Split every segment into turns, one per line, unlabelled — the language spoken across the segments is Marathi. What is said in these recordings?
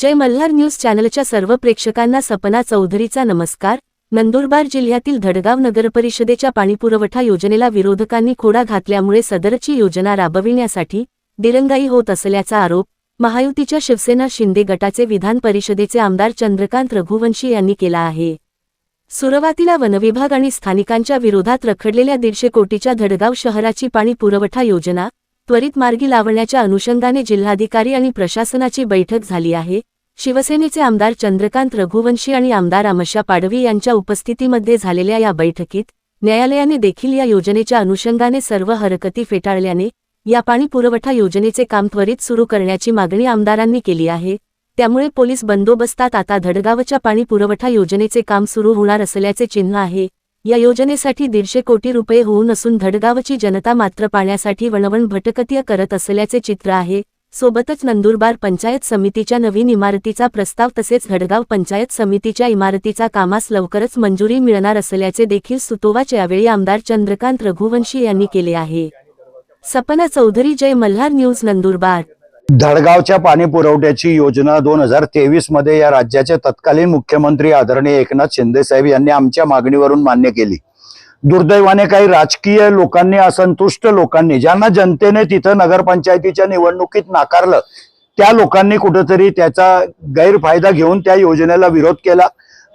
जय मल्हार न्यूज चॅनलच्या सर्व प्रेक्षकांना सपना चौधरीचा नमस्कार. नंदुरबार जिल्ह्यातील धडगाव नगरपरिषदेच्या पाणीपुरवठा योजनेला विरोधकांनी खोडा घातल्यामुळे सदरची योजना राबविण्यासाठी दिरंगाई होत असल्याचा आरोप महायुतीच्या शिवसेना शिंदे गटाचे विधान परिषदेचे आमदार चंद्रकांत रघुवंशी यांनी केला आहे. सुरुवातीला वनविभाग आणि स्थानिकांच्या विरोधात रखडलेल्या दीडशे कोटीच्या धडगाव शहराची पाणी पुरवठा योजना त्वरित मार्गी लावण्याच्या अनुषंगाने जिल्हाधिकारी आणि प्रशासनाची बैठक झाली आहे. शिवसेनेचे आमदार चंद्रकांत रघुवंशी आणि आमदार अमशा पाडवी यांच्या उपस्थितीमध्ये झालेल्या या बैठकीत न्यायालयाने देखील या योजनेच्या अनुषंगाने सर्व हरकती फेटाळल्याने या पाणी पुरवठा योजनेचे काम त्वरित सुरू करण्याची मागणी आमदारांनी केली आहे. त्यामुळे पोलीस बंदोबस्तात आता धडगावच्या पाणी पुरवठा योजनेचे काम सुरू होणार असल्याचे चिन्ह आहे. या योजनेसाठी दीडशे कोटी रुपये होऊन असून धडगावची जनता मात्र पाण्यासाठी वणवण भटकतीय करत असल्याचे चित्र आहे. सोबतच नंदुरबार पंचायत समितीच्या नवीन इमारतीचा प्रस्ताव तसेच धडगाव पंचायत समितीच्या इमारतीचा कामास लवकरच मंजुरी मिळणार असल्याचे देखील सुतोवाच यावेळी आमदार चंद्रकांत रघुवंशी यांनी केले आहे. सपना चौधरी जय मल्हार न्यूज नंदुरबार.
धडगावच्या पाणी पुरवठ्याची योजना दोन हजार तेवीसमध्ये या राज्याचे तत्कालीन मुख्यमंत्री आदरणीय एकनाथ शिंदे साहेब यांनी आमच्या मागणीवरून मान्य केली. दुर्दैवाने काही राजकीय लोकांनी असंतुष्ट लोकांनी ज्यांना जनतेने तिथं नगरपंचायतीच्या निवडणुकीत नाकारलं त्या लोकांनी कुठंतरी त्याचा गैरफायदा घेऊन त्या योजनेला विरोध केला.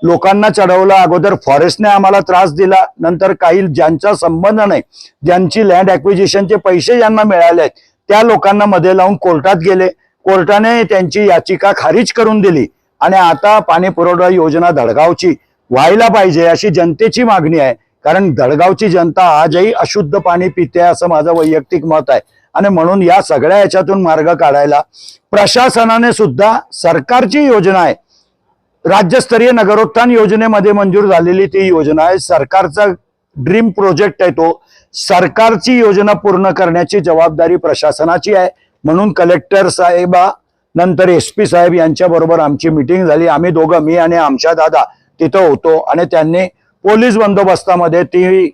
लोकांना चढवला अगोदर फॉरेस्टने आम्हाला त्रास दिला नंतर काही ज्यांचा संबंध नाही ज्यांची लँड ॲक्विजिशनचे पैसे ज्यांना मिळाले आहेत त्या लोकांना मध्ये लावून कोर्टात गेले. कोर्टाने त्यांची याचिका खारिज करून दिली. आणि आता पाणी पुरवठा योजना धडगावची व्हायला पाहिजे अशी जनतेची मागणी आहे. कारण धडगावची जनता आजही अशुद्ध पाणी पिते असं माझं वैयक्तिक मत आहे. आणि म्हणून या सगळ्या याच्यातून मार्ग काढायला प्रशासनाने सुद्धा सरकारची योजना आहे. राज्यस्तरीय नगरोत्थान योजनेमध्ये मंजूर झालेली ती योजना आहे. सरकारचा ड्रीम प्रोजेक्ट आहे तो. सरकारची योजना पूर्ण करण्याची जबाबदारी प्रशासनाची आहे. म्हणून कलेक्टर साहेबा नंतर एस पी साहेब यांच्या बरोबर आमची मिटिंग झाली. आम्ही दोघं मी आणि आमच्या दादा तिथं होतो आणि त्यांनी पोलीस बंदोबस्तामध्ये ती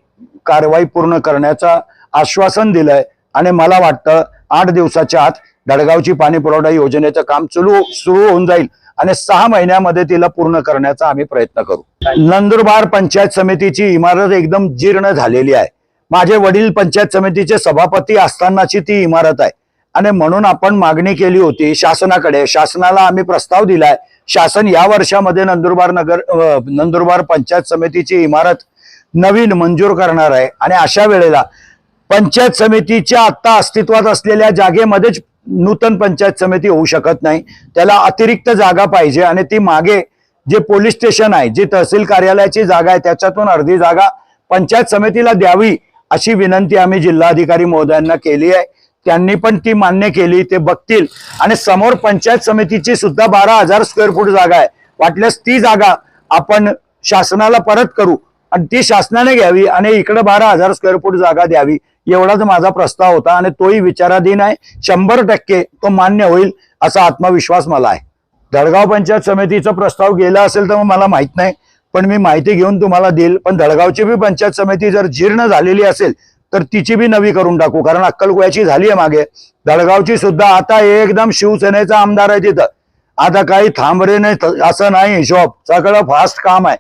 कारवाई पूर्ण करण्याचं आश्वासन दिलंय. आणि मला वाटतं आठ दिवसाच्या आत धडगावची पाणी पुरवठा योजनेचं काम सुरू सुरू होऊन जाईल. आणि सहा महिन्यामध्ये तिला पूर्ण करण्याचा आम्ही प्रयत्न करू. नंदुरबार पंचायत समितीची इमारत एकदम जीर्ण झालेली आहे. माझे वडील पंचायत समितीचे सभापती असतानाची ती इमारत आहे. आणि म्हणून आपण मागणी केली होती शासनाकडे. शासनाला आम्ही प्रस्ताव दिलाय शासन या वर्षामध्ये नंदुरबार नगर नंदुरबार पंचायत समितीची इमारत नवीन मंजूर करणार आहे. आणि अशा वेळेला पंचायत समितीच्या आत्ता अस्तित्वात असलेल्या जागेमध्येच नूतन पंचायत समिती होऊ शकत नाही. त्याला अतिरिक्त जागा पाहिजे आणि ती मागे जे पोलीस स्टेशन आहे जी तहसील कार्यालयाची जागा आहे त्याच्यातून अर्धी जागा पंचायत समितीला द्यावी अशी विनंती आम्ही जिल्हाधिकारी महोदयांना केली आहे. त्यांनी पण ती मान्य केली ते बघतील. आणि समोर पंचायत समितीची सुद्धा बारा हजार स्क्वेअर फूट जागा आहे. वाटल्यास ती जागा आपण शासनाला परत करू आणि ती शासनाने घ्यावी आणि इकडे बारा हजार स्क्वेअर फूट जागा द्यावी. एवढाच माझा प्रस्ताव होता आणि तोही विचाराधीन आहे. शंभर टक्के तो मान्य होईल असा आत्मविश्वास मला आहे. धडगाव पंचायत समितीचा प्रस्ताव गेला असेल तर मला माहीत नाही पण मी माहिती घेऊन तुम्हाला देईल. पण धडगावची बी पंचायत समिती जर जीर्ण झालेली असेल तर तिची बी नवी करून टाकू कारण अक्कलकोयाची झाली आहे मागे. धडगावची सुद्धा आता एकदम शिवसेनेचा आमदार आहे तिथं. आता काही थांबरे नाही असं नाही हिशोब. सगळं फास्ट काम आहे.